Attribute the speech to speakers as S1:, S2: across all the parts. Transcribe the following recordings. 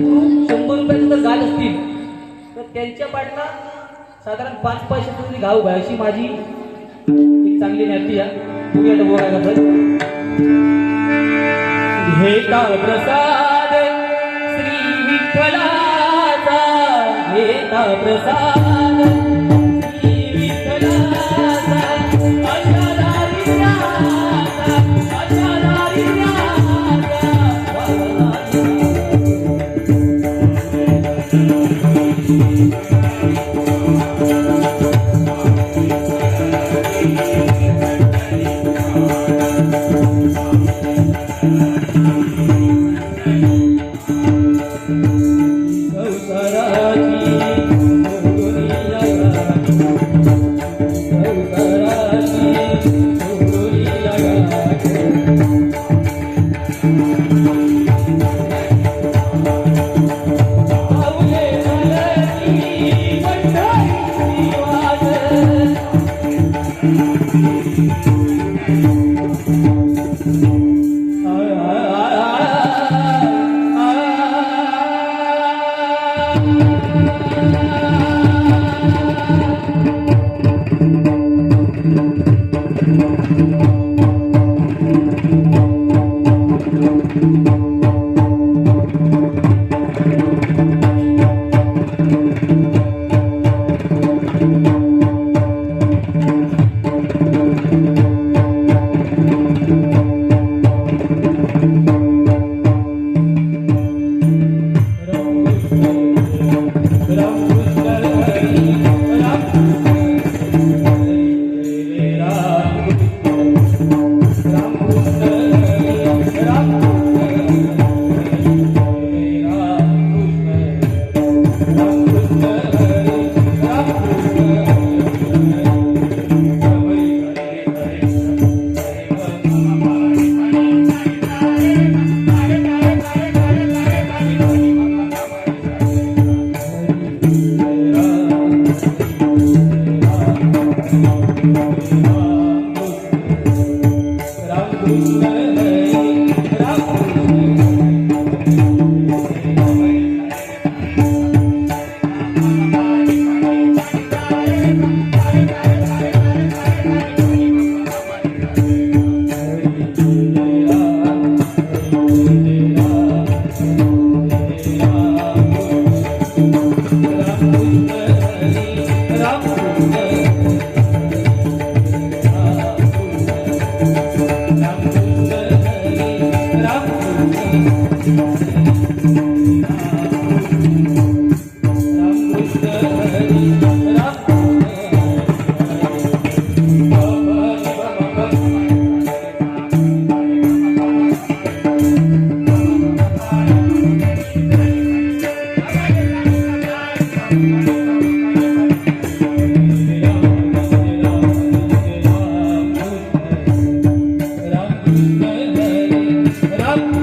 S1: शंभर रुपयाचे जर गाठ असतील तर त्यांच्या पाटला साधारण पाच पैसे तरी घाऊ आहे अशी माझी एक चांगली नाती आहे. तुम्ही आता बोलायला हे का प्रसाद श्री विठ्ठलाचा घेता प्रसाद.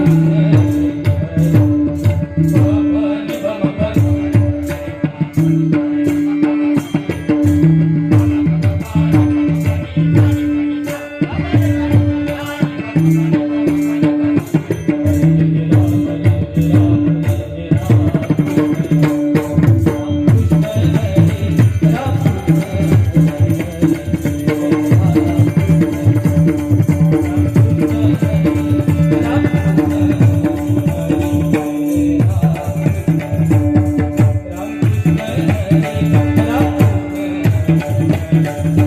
S1: 음. Thank you.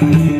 S1: Thank you.